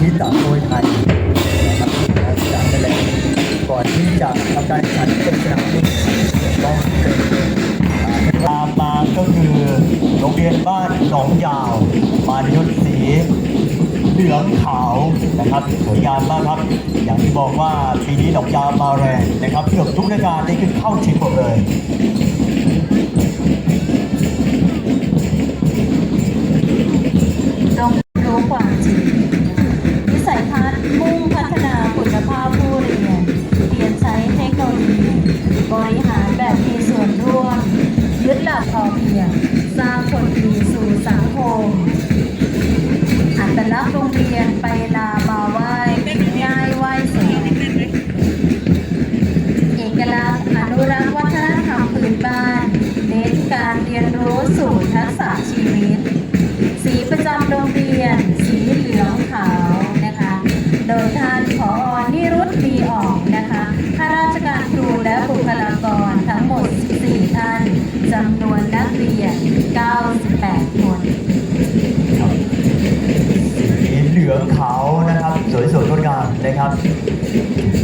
ที่ตัดมวยไทยนะครับจากนั่นแหละก่อนที่จะทำการแข่งขันเป็นสนามที่ต้องเป็นตามมาก็คือโรงเรียนบ้านหนองยาวมานยศศรีเหลืองขาวนะครับสวยงามมากครับ อย่างที่บอกว่าปีนี้ดอกยาวมาแรงนะครับเกือบทุกรายการได้ขึ้นเข้าชิงหมดเลย โรงเรียนสีเหลืองขาวนะคะ โดยท่านผอนิรุตดีออกนะคะข้าราชการครูและบุคลากรทั้งหมด 14 ท่านจำนวนนักเรียน 98 คนสีเหลืองขาวนะครับ สวยสดงดงามนะครับ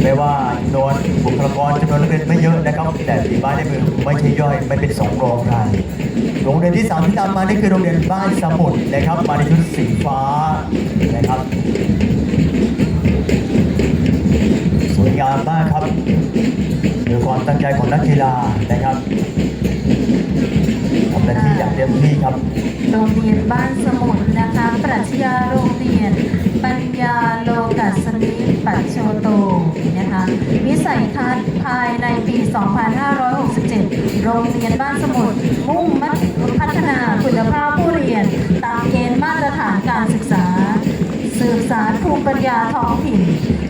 ไม่ว่าจำนวนบุคลากรจำนวนนักเรียนไม่เยอะนะครับแต่ฝีไม้ในมือไม่ใช่ย่อยไม่เป็นสองรองใครโรงเรียนที่สามที่ตามมานี่คือโรงเรียนบ้านสมุทรนะครับ มาในชุดสีฟ้านะครับสวยงามมากครับด้วยความตั้งใจของนักกีฬานะครับทำหน้าที่อย่างเต็มที่ครับโรงเรียนบ้านสมุทรนะคะปรัชญาโร วิสัยทัศน์ภายในปี 2567 โรงเรียนบ้านสมุทรมุ่งมั่นพัฒนาคุณภาพผู้เรียน ตามเกณฑ์มาตรฐานการศึกษา สืบสารภูมิปัญญาท้องถิ่น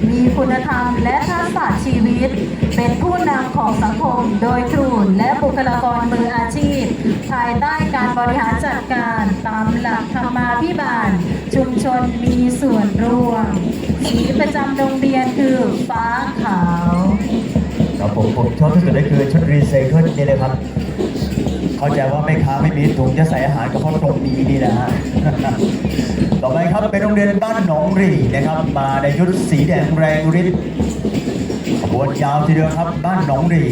มีคุณธรรมและทักษะชีวิต เป็นผู้นำของสังคมโดยครูและบุคลากรมืออาชีพ ภายใต้การบริหารจัดการตามหลักธรรมาภิบาล ชุมชนมีส่วนร่วมสีประจำโรงเรียนคือฟ้าขาวครับผมผมชอบที่สุดก็คือชุดรีไซเคิลนี่เลยครับ เข้าใจว่าแม่ค้าไม่มีถุงจะใส่อาหารก็เพราะตรงนี้นี่นะฮะต่อไปครับเป็นโรงเรียนบ้านหนองรีนะครับ มาในชุดสีแดงแรงฤทธิ์ขบวนยาวทีเดียวครับบ้านหนองรี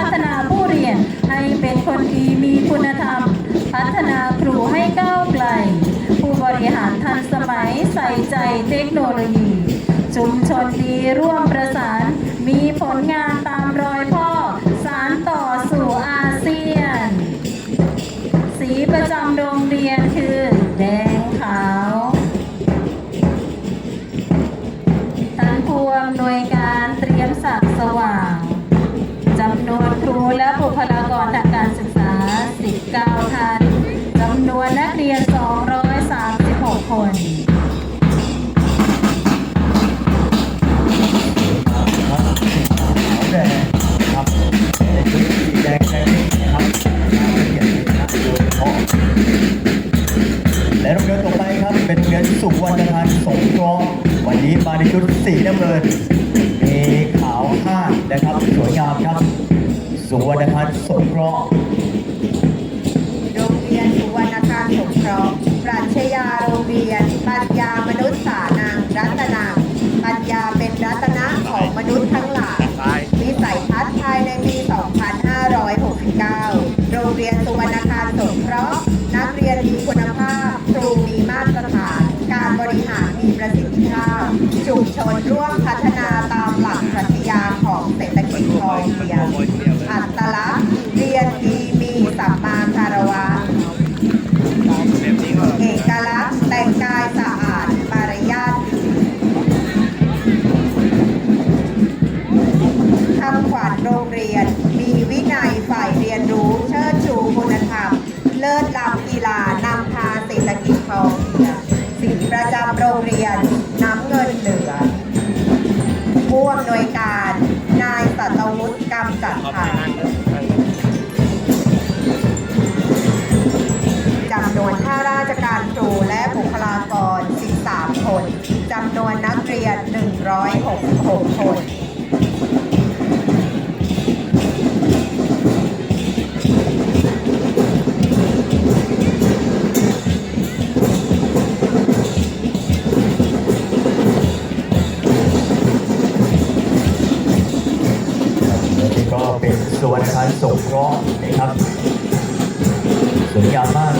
พัฒนาผู้เรียนให้เป็นคนดีมีคุณธรรม พัฒนาครูให้ก้าวไกล ผู้บริหารทันสมัยใส่ใจเทคโนโลยี ชุมชนดีร่วมประสาน วรรณทานสงเคราะห์โรงเรียนสุวรรณทานสงเคราะห์ปรัชญาโรงเรียน ปัญญามนุษย์สานังรัตนังปัญญาเป็นรัตนะของมนุษย์ทั้งหลายวิสัยทัศน์ภายในปี 2569 โรงเรียนสุวรรณทานสงเคราะห์นักเรียนมีคุณภาพครูมีมาตรฐาน การบริหารมีประสิทธิภาพชุมชนร่วมพัฒำนวนนักเรียน 166 คนนี่ก็เป็นส่วนอาคารสงเคราะห์นะครับสวยงามมาก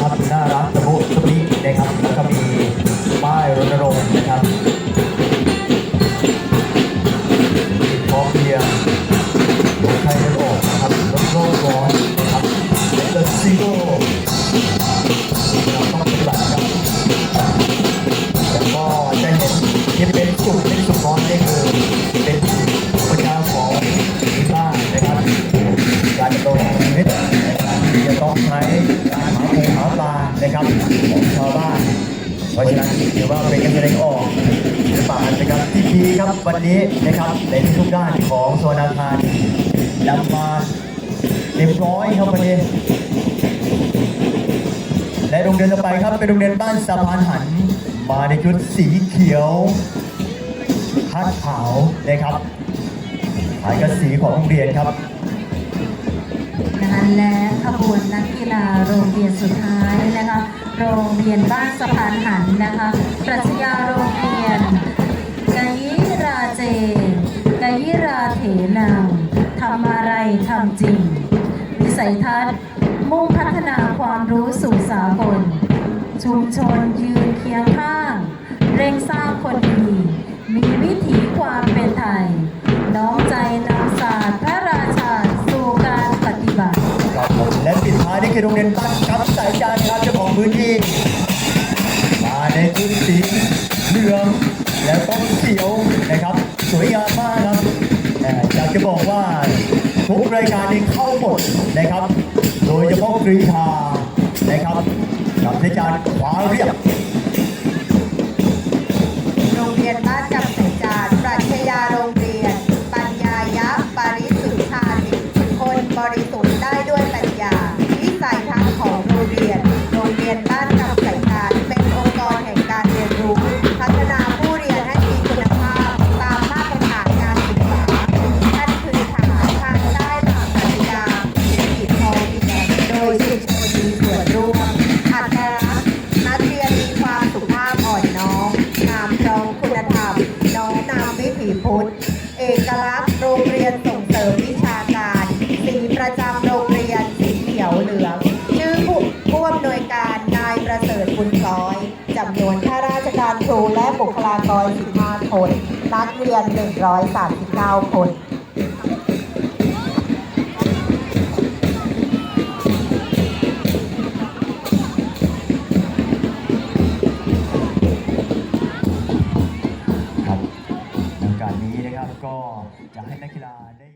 ราะฉะนั้นถือว่าเป็นการแสดงออกศิลปะนะครับที่ดีครับวันนี้นะครับในทุกด้านของโซนอาคารนำมาเรียบร้อยครับวันนี้และโรงเรียนต่อไปครับเป็นโรงเรียนบ้านสะพานหัน มาในชุดสีเขียวพัดขาวนะครับหายกับสีของโรงเรียนครับนะคะและขบวนนักกีฬาโรงเรียนสุดท้ายนะคะ โรงเรียนบ้านสะพานหันนะคะ ปรัชญาโรงเรียนกายิราเจกายิราเถนังทำอะไรทำจริง วิสัยทัศน์มุ่งพัฒนาความรู้สู่สากล ชุมชนยืนเคียงข้าง เร่งสร้างคนดี มีวิถีความเป็นไทย น้อมใจ นี่คือโรงเรียนบ้านครับสายจานครับเจ้าของพื้นที่ มาในชุดสีเหลืองแล้วก็เขียวนะครับ สวยงามมากครับแต่อยากจะบอกว่าทุกรายการนี้เข้าหมดนะครับ โดยเฉพาะกรีธานะครับกับอาจานขวาเรียบ รียน 139คนครับในการนี้นะครับก็จะให้นักกีฬาได้